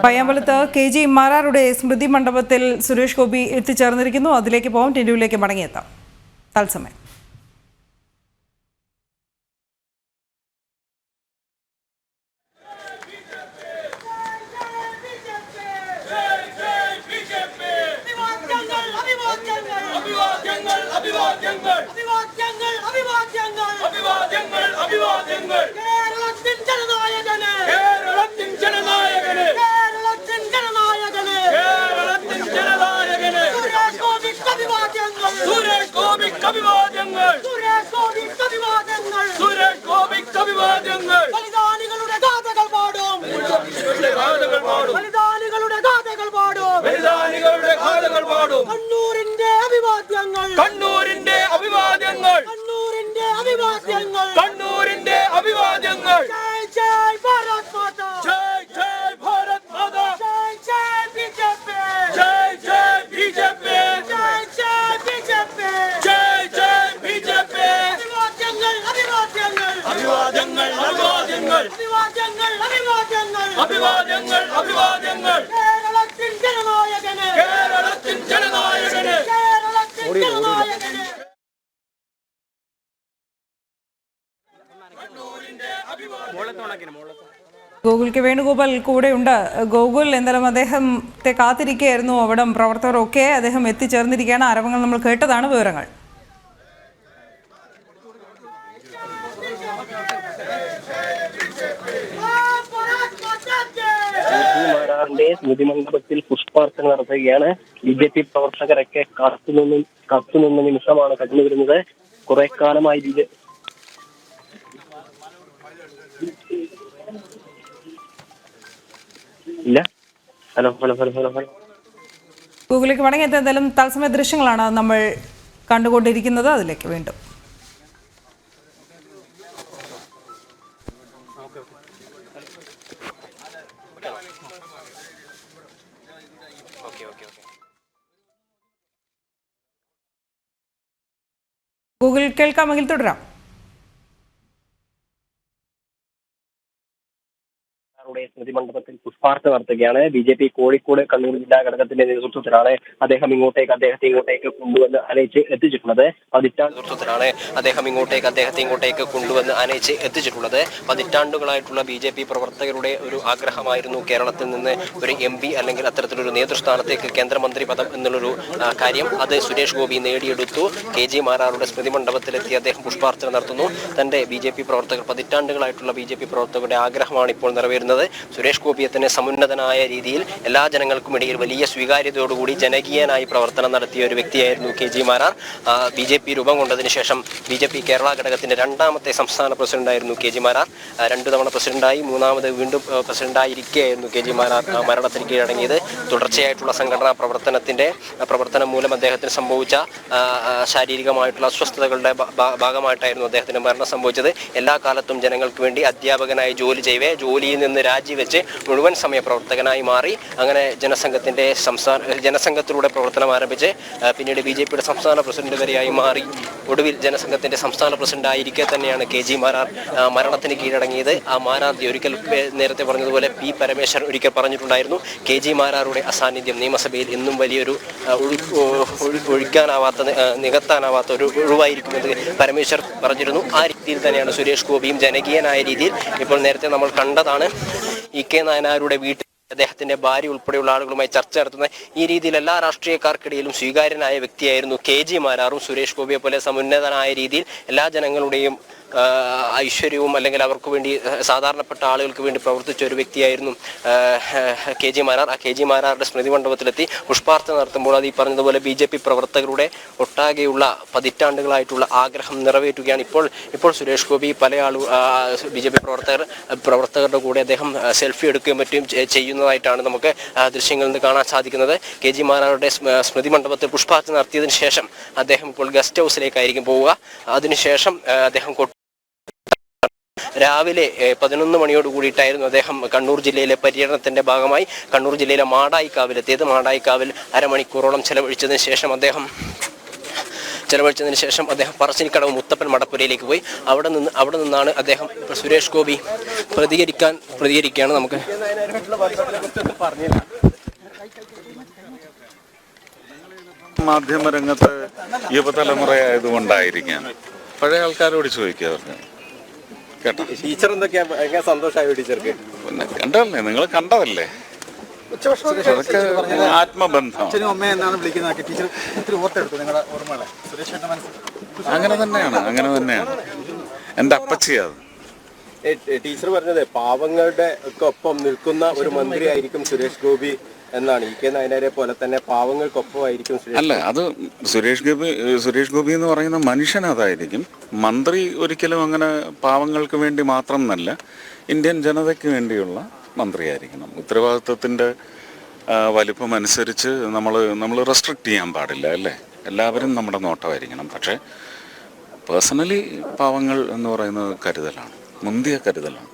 പയ്യാമ്പലത്ത് K G മാരാരുടെ സ്മൃതി മണ്ഡപത്തിൽ സുരേഷ് ഗോപി എത്തിച്ചേർന്നിരിക്കുന്നു. അതിലേക്ക് പോകാം ടെൻഡുവിലേക്ക് മടങ്ങിയെത്താം. തത്സമയം. അഭിവാദ്യങ്ങൾ. സുരേഷ് ഗോപിക്ക് അഭിവാദ്യങ്ങൾ സുരേഷ് ഗോപിക്ക് അഭിവാദ്യങ്ങൾ ബലിദാനികളുടെ ഗാഥകൾ പാടും. ഗാഥകൾ പാടും. ബലിദാനികളുടെ ഗാഥകൾ പാടും. ബലിദാനികളുടെ ഗാഥകൾ പാടും. കണ്ണൂരിന്റെ അഭിവാദ്യങ്ങൾ. കണ്ണൂരിന്റെ അഭിവാദ്യങ്ങൾ. കണ്ണൂരിന്റെ അഭിവാദ്യങ്ങൾ. കണ്ണൂരിന്റെ അഭിവാദ്യങ്ങൾ അഭിവാദ്യങ്ങൾ. അഭിവാദ്യങ്ങൾ അഭിവാദ്യങ്ങൾ. കേരളത്തിൻ ജനനായകന്. കേരളത്തിൻ ജനനായകന്. കേരളത്തിൻ ജനനായകന്. ഗോകുൽ കെ വേണുഗോപാൽ കൂടെയുണ്ട് ഗോകുൽ എന്തായാലും അദ്ദേഹത്തെ കാത്തിരിക്കുകയായിരുന്നു. അവിടെ പ്രവർത്തകരൊക്കെ അദ്ദേഹം എത്തിച്ചേർന്നിരിക്കുകയാണ്. ആരവങ്ങൾ നമ്മൾ കേട്ടതാണ് വിവരങ്ങൾ. മാരാറിന്റെ സ്മൃതി മണ്ഡപത്തിൽ പുഷ്പാർച്ചന നടത്തുകയാണ്. ബി ജെ പി പ്രവർത്തകരൊക്കെ കാത്തുനിന്ന് കാത്തുനിന്ന നിമിഷമാണ് കടന്നു വരുന്നത്. കുറെ കാലമായി ബി ജെ ഇല്ല. Hello hello hello hello hello. ഗൂഗിളിലേക്ക് മടങ്ങിയെത്താൻ എന്തായാലും തത്സമയ ദൃശ്യങ്ങളാണ് നമ്മൾ കണ്ടുകൊണ്ടിരിക്കുന്നത്. അതിലേക്ക് വീണ്ടും കേൾക്കാമെങ്കിൽ തുടരാം. സ്മൃതി മണ്ഡപത്തിൽ പുഷ്പാർത്ഥ നടത്തുകയാണ്. B J P Kozhikode Kannur ജില്ലാ ഘടകത്തിന്റെ നേതൃത്വത്തിലാണ് അദ്ദേഹം ഇങ്ങോട്ടേക്ക് അദ്ദേഹത്തെ ഇങ്ങോട്ടേക്ക് കൊണ്ടുവന്ന് അനയിച്ച് എത്തിച്ചിട്ടുള്ളത്. പതിറ്റാണ്ട് നേതൃത്വത്തിലാണ് അദ്ദേഹം ഇങ്ങോട്ടേക്ക് അദ്ദേഹത്തെ ഇങ്ങോട്ടേക്ക് കൊണ്ടുവന്ന് അനയിച്ച് എത്തിച്ചിട്ടുള്ളത്. പതിറ്റാണ്ടുകളായിട്ടുള്ള ബി ജെ പി പ്രവർത്തകരുടെ ഒരു ആഗ്രഹമായിരുന്നു കേരളത്തിൽ നിന്ന് ഒരു എം പി അല്ലെങ്കിൽ അത്തരത്തിലൊരു നേതൃസ്ഥാനത്തേക്ക് കേന്ദ്രമന്ത്രി പദം എന്നുള്ളൊരു കാര്യം അത് സുരേഷ് ഗോപി നേടിയെടുത്തു. കെ ജി മാരാറുടെ സ്മൃതി മണ്ഡപത്തിലെത്തി അദ്ദേഹം പുഷ്പാർച്ചന നടത്തുന്നു. തന്റെ ബി ജെ പി പ്രവർത്തകർ പതിറ്റാണ്ടുകളായിട്ടുള്ള ബി ജെ പി പ്രവർത്തകരുടെ ആഗ്രഹമാണ് ഇപ്പോൾ നിറവേറുന്നത്. സുരേഷ് ഗോപിയെ തന്നെ സമുന്നതനായ രീതിയിൽ എല്ലാ ജനങ്ങൾക്കും ഇടയിൽ വലിയ സ്വീകാര്യതയോടുകൂടി ജനകീയനായി പ്രവർത്തനം നടത്തിയ ഒരു വ്യക്തിയായിരുന്നു K G Marar. B J P രൂപം കൊണ്ടതിന് ശേഷം ബി ജെ പി കേരള ഘടകത്തിന്റെ രണ്ടാമത്തെ സംസ്ഥാന പ്രസിഡന്റായിരുന്നു കെ ജി മാരാർ. രണ്ടു തവണ പ്രസിഡന്റായി മൂന്നാമത് വീണ്ടും പ്രസിഡന്റായിരിക്കുകയായിരുന്നു കെ ജി മാരാർ മരണത്തിന് കീഴടങ്ങിയത്. തുടർച്ചയായിട്ടുള്ള സംഘടനാ പ്രവർത്തനത്തിന്റെ പ്രവർത്തനം മൂലം അദ്ദേഹത്തിന് സംഭവിച്ച ശാരീരികമായിട്ടുള്ള അസ്വസ്ഥതകളുടെ ഭാഗമായിട്ടായിരുന്നു അദ്ദേഹത്തിന് മരണം സംഭവിച്ചത്. എല്ലാ കാലത്തും ജനങ്ങൾക്ക് വേണ്ടി അധ്യാപകനായി ജോലി ചെയ്യവേ ജോലിയിൽ നിന്ന് രാജിവെച്ച് മുഴുവൻ സമയ പ്രവർത്തകനായി മാറി അങ്ങനെ ജനസംഘത്തിന്റെ സംസ്ഥാന ജനസംഘത്തിലൂടെ പ്രവർത്തനം ആരംഭിച്ച് പിന്നീട് ബി ജെ പിയുടെ സംസ്ഥാന പ്രസിഡന്റ് വരെയായി മാറി. ഒടുവിൽ ജനസംഘത്തിന്റെ സംസ്ഥാന പ്രസിഡന്റ് ആയിരിക്കെ തന്നെയാണ് കെ ജി മാരാർ മരണത്തിന് കീഴടങ്ങിയത്. ആ മാരാർ ഒരിക്കൽ നേരത്തെ പറഞ്ഞതുപോലെ പി പരമേശ്വരൻ ഒരിക്കൽ പറഞ്ഞിട്ടുണ്ടായിരുന്നു. കെ ജി മാരാറുടെ അസാന്നിധ്യം നിയമസഭയിൽ എന്നും വലിയൊരു ഒഴിക്കാനാവാത്ത നികത്താനാവാത്ത ഒരു ഒഴിവായിരിക്കുമെന്ന് പരമേശ്വർ പറഞ്ഞിരുന്നു. ആ രീതിയിൽ തന്നെയാണ് സുരേഷ് ഗോപിയും ജനകീയനായ രീതിയിൽ ഇപ്പോൾ നേരത്തെ നമ്മൾ കണ്ടതാണ്. ഇ കെ നായനാരുടെ വീട്ടിൽ അദ്ദേഹത്തിന്റെ ഭാര്യ ഉൾപ്പെടെയുള്ള ആളുകളുമായി ചർച്ച നടത്തുന്ന ഈ രീതിയിൽ എല്ലാ രാഷ്ട്രീയക്കാർക്കിടയിലും സ്വീകാര്യനായ വ്യക്തിയായിരുന്നു കെ ജി മാരാറും സുരേഷ് ഗോപിയെ പോലെ സമുന്നതനായ രീതിയിൽ എല്ലാ ജനങ്ങളുടെയും ഐശ്വര്യവും അല്ലെങ്കിൽ അവർക്ക് വേണ്ടി സാധാരണപ്പെട്ട ആളുകൾക്ക് വേണ്ടി പ്രവർത്തിച്ച ഒരു വ്യക്തിയായിരുന്നു കെ ജി മാരാർ. ആ കെ ജി മാരാറുടെ സ്മൃതി മണ്ഡപത്തിലെത്തി പുഷ്പാർത്ഥന നടത്തുമ്പോൾ അത് ഈ പറഞ്ഞതുപോലെ ബി ജെ പി പ്രവർത്തകരുടെ ഒട്ടാകെയുള്ള പതിറ്റാണ്ടുകളായിട്ടുള്ള ആഗ്രഹം നിറവേറ്റുകയാണ്. ഇപ്പോൾ ഇപ്പോൾ സുരേഷ് ഗോപി പല ആളു ബി ജെ പി പ്രവർത്തകർ പ്രവർത്തകരുടെ കൂടെ അദ്ദേഹം സെൽഫി എടുക്കുകയും മറ്റും ചെയ്യുന്നതായിട്ടാണ് നമുക്ക് ദൃശ്യങ്ങളിൽ നിന്ന് കാണാൻ സാധിക്കുന്നത്. കെ ജി മാരാറുടെ സ്മൃതി മണ്ഡപത്തിൽ പുഷ്പാർത്ഥന നടത്തിയതിനു ശേഷം അദ്ദേഹം ഇപ്പോൾ ഗസ്റ്റ് ഹൗസിലേക്കായിരിക്കും പോവുക. അതിനുശേഷം അദ്ദേഹം രാവിലെ പതിനൊന്ന് മണിയോട് കൂടിയിട്ടായിരുന്നു അദ്ദേഹം കണ്ണൂർ ജില്ലയിലെ പര്യടനത്തിന്റെ ഭാഗമായി കണ്ണൂർ ജില്ലയിലെ മാടായിക്കാവിലെത്തിയത്. മാടായിക്കാവിൽ അരമണിക്കൂറോളം ചെലവഴിച്ചതിന് ശേഷം അദ്ദേഹം ചെലവഴിച്ചതിന് ശേഷം അദ്ദേഹം പറശ്ശിനിക്കടവ് മുത്തപ്പൻ മടപ്പുരയിലേക്ക് പോയി. അവിടെ നിന്ന് അവിടെ നിന്നാണ് അദ്ദേഹം സുരേഷ് ഗോപി പ്രതികരിക്കാൻ പ്രതികരിക്കുകയാണ് നമുക്ക്. മാധ്യമരംഗത്ത് യുവതലമുറയായതുകൊണ്ടായിരിക്കാം. പഴയ ആൾക്കാരോട് ചോദിക്കുക അവർക്ക്. കേട്ടോ. ടീച്ചർ എന്തൊക്കെയാ? ഭയങ്കര സന്തോഷമായി ടീച്ചർക്ക്? പിന്നെ കണ്ടതല്ലേ? നിങ്ങൾ കണ്ടതല്ലേ? അതൊക്കെ ആത്മബന്ധം. അച്ഛനും അമ്മയും എന്നാണ് വിളിക്കുന്നതൊക്കെ ടീച്ചർ ഒത്തിരി ഓർത്തെടുത്തു നിങ്ങളുടെ ഓർമ്മകളെ. സുരേഷ് അങ്ങനെ തന്നെയാണ് അങ്ങനെ തന്നെയാണ്. എന്റെ അപ്പച്ചിയത് ടീച്ചർ പറഞ്ഞത് പാവങ്ങളുടെ ഒക്കെ ഒപ്പം നിൽക്കുന്ന ഒരു മന്ത്രി ആയിരിക്കും സുരേഷ് ഗോപി. എന്നാണ്. ഇ കെ നായനാരെ പോലെ തന്നെ പാവങ്ങൾക്കൊപ്പമായിരിക്കും അല്ല അത് സുരേഷ് ഗോപി സുരേഷ് ഗോപി എന്ന് പറയുന്ന മനുഷ്യൻ അതായിരിക്കും. മന്ത്രി ഒരിക്കലും അങ്ങനെ പാവങ്ങൾക്ക് വേണ്ടി മാത്രം എന്നല്ല ഇന്ത്യൻ ജനതയ്ക്ക് വേണ്ടിയുള്ള മന്ത്രിയായിരിക്കണം. ഉത്തരവാദിത്വത്തിന്റെ വലിപ്പം അനുസരിച്ച് നമ്മൾ നമ്മൾ റെസ്ട്രിക്റ്റ് ചെയ്യാൻ പാടില്ല അല്ലേ? എല്ലാവരും നമ്മുടെ നോട്ടമായിരിക്കണം. പക്ഷേ പേഴ്സണലി പാവങ്ങൾ എന്ന് പറയുന്നത് കരുതലാണ്. മുന്തിയ കരുതലാണ്.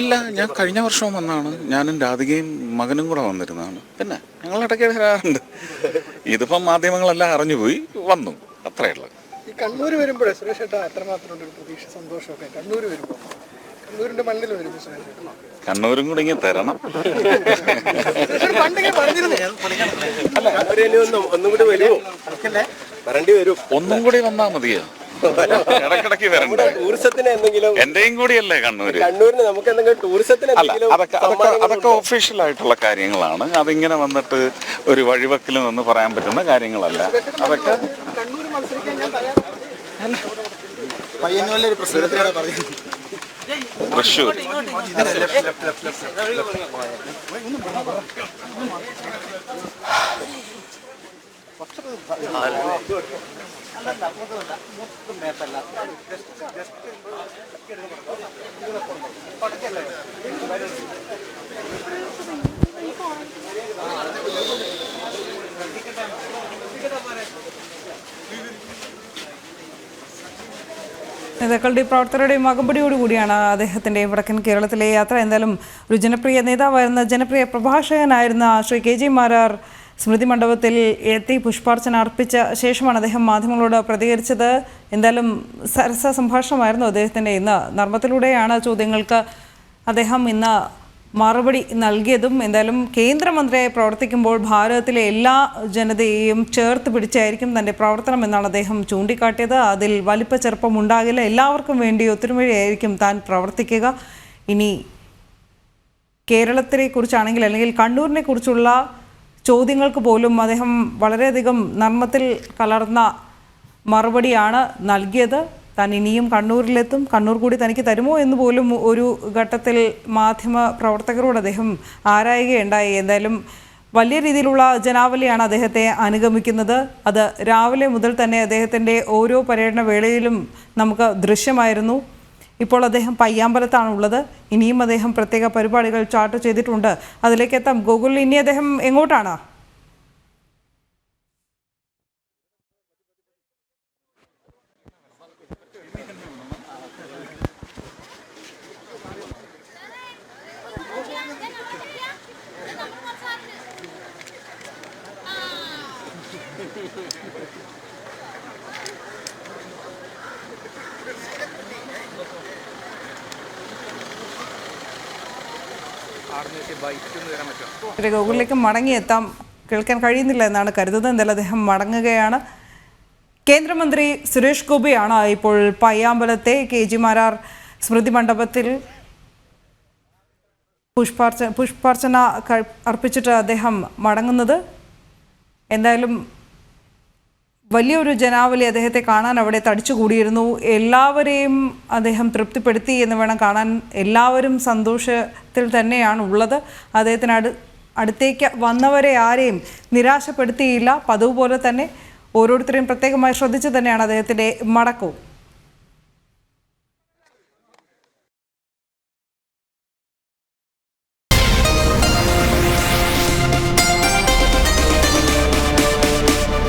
ഇല്ല ഞാൻ കഴിഞ്ഞ വർഷവും വന്നാണ്. ഞാനും രാധികയും മകനും കൂടെ വന്നിരുന്നതാണ്. പിന്നെ ഞങ്ങൾ ഇടയ്ക്ക് വരാറുണ്ട്. ഇതിപ്പം മാധ്യമങ്ങളെല്ലാം അറിഞ്ഞുപോയി വന്നു. അത്രയേ ഉള്ളൂ. ഈ കണ്ണൂർ വരുമ്പോഴേ സുരേഷ് ഏട്ടാ എത്രമാത്രം ഉണ്ട് ഒരു പ്രതീക്ഷ സന്തോഷമൊക്കെ. കണ്ണൂർ വരുമ്പോൾ കണ്ണൂരിന്റെ മണ്ണിൽ വരുമ്പോൾ സുരേഷ് കണ്ണൂരും കൂടി ഇങ്ങനെ തരണം. ഒന്നും കൂടി വന്നാ മതിയോ? ഇടക്കിടക്ക് വരണ്ട. ടൂറിസത്തിന് എന്തെങ്കിലും എന്റെയും കൂടിയല്ലേ കണ്ണൂര്. കണ്ണൂരിന് നമുക്ക് എന്തെങ്കിലും ടൂറിസത്തിന് അതൊക്കെ അതൊക്കെ അതൊക്കെ ഒഫീഷ്യൽ ആയിട്ടുള്ള കാര്യങ്ങളാണ്. അതിങ്ങനെ വന്നിട്ട് ഒരു വഴിവക്കിൽ നിന്ന് പറയാൻ പറ്റുന്ന കാര്യങ്ങളല്ല. അതൊക്കെ കണ്ണൂർ മത്സരിക്കാൻ ഞാൻ തയ്യാറാണ് പയ്യന്നൂരിലെ പറഞ്ഞു തൃശ്ശൂർ നേതാക്കളുടെ പ്രവർത്തകരുടെയും അകമ്പടിയോടുകൂടിയാണ് അദ്ദേഹത്തിന്റെ വടക്കൻ കേരളത്തിലെ യാത്ര. എന്തായാലും ഒരു ജനപ്രിയ നേതാവായിരുന്ന ജനപ്രിയ പ്രഭാഷകനായിരുന്ന ശ്രീ കെ ജി മാരാർ സ്മൃതി മണ്ഡപത്തിൽ എത്തി പുഷ്പാർച്ചന അർപ്പിച്ച ശേഷമാണ് അദ്ദേഹം മാധ്യമങ്ങളോട് പ്രതികരിച്ചത്. എന്തായാലും സരസ സംഭാഷണമായിരുന്നു അദ്ദേഹത്തിന്റെ ഇന്ന്. നർമ്മത്തിലൂടെയാണ് ചോദ്യങ്ങൾക്ക് അദ്ദേഹം ഇന്ന് മറുപടി നൽകിയതും. എന്തായാലും കേന്ദ്രമന്ത്രിയായി പ്രവർത്തിക്കുമ്പോൾ ഭാരതത്തിലെ എല്ലാ ജനതയെയും ചേർത്ത് പിടിച്ചായിരിക്കും തന്റെ പ്രവർത്തനം എന്നാണ് അദ്ദേഹം ചൂണ്ടിക്കാട്ടിയത്. അതിൽ വലിപ്പ ചെറുപ്പം ഉണ്ടാകില്ല എല്ലാവർക്കും വേണ്ടി ഒത്തൊരുമയായിരിക്കും താൻ പ്രവർത്തിക്കുക. ഇനി കേരളത്തിനെ കുറിച്ചാണെങ്കിൽ അല്ലെങ്കിൽ കണ്ണൂരിനെ കുറിച്ചുള്ള ചോദ്യങ്ങൾക്ക് പോലും അദ്ദേഹം വളരെയധികം നർമ്മത്തിൽ കലർന്ന മറുപടിയാണ് നൽകിയത്. താൻ ഇനിയും കണ്ണൂരിലെത്തും. കണ്ണൂർ കൂടി തനിക്ക് തരുമോ എന്ന് പോലും ഒരു ഘട്ടത്തിൽ മാധ്യമ പ്രവർത്തകരോട് അദ്ദേഹം ആരായുകയുണ്ടായി. എന്തായാലും വലിയ രീതിയിലുള്ള ജനാവലിയാണ് അദ്ദേഹത്തെ അനുഗമിക്കുന്നത്. അത് രാവിലെ മുതൽ തന്നെ അദ്ദേഹത്തിന്റെ ഓരോ പര്യടന വേളയിലും നമുക്ക് ദൃശ്യമായിരുന്നു. ഇപ്പോൾ അദ്ദേഹം പയ്യാമ്പലത്താണ് ഉള്ളത് ഇനിയും അദ്ദേഹം പ്രത്യേക പരിപാടികൾ ചാർട്ട് ചെയ്തിട്ടുണ്ട്. അതിലേക്ക് എത്താം. ഗൂഗിളിൽ ഇനി അദ്ദേഹം എങ്ങോട്ടാണ്? ഗൂഗിളിലേക്ക് മടങ്ങിയെത്താം കേൾക്കാൻ കഴിയുന്നില്ല എന്നാണ് കരുതുന്നത്. എന്തായാലും അദ്ദേഹം മടങ്ങുകയാണ്. കേന്ദ്രമന്ത്രി സുരേഷ് ഗോപിയാണ് ഇപ്പോൾ പയ്യാമ്പലത്തെ കെ ജി മാരാർ സ്മൃതി മണ്ഡപത്തിൽ പുഷ്പാർച്ച പുഷ്പാർച്ചന അർപ്പിച്ചിട്ട് അദ്ദേഹം മടങ്ങുന്നത്. എന്തായാലും വലിയൊരു ജനാവലി അദ്ദേഹത്തെ കാണാൻ അവിടെ തടിച്ചുകൂടിയിരുന്നു. എല്ലാവരെയും അദ്ദേഹം തൃപ്തിപ്പെടുത്തി എന്ന് വേണം കാണാൻ എല്ലാവരും സന്തോഷത്തിൽ തന്നെയാണ് ഉള്ളത്. അദ്ദേഹത്തിന് അടു അടുത്തേക്ക് വന്നവരെ ആരെയും നിരാശപ്പെടുത്തിയില്ല. പതിവ് പോലെ തന്നെ ഓരോരുത്തരെയും പ്രത്യേകമായി ശ്രദ്ധിച്ചു തന്നെയാണ് അദ്ദേഹത്തിന്റെ മടക്കവും.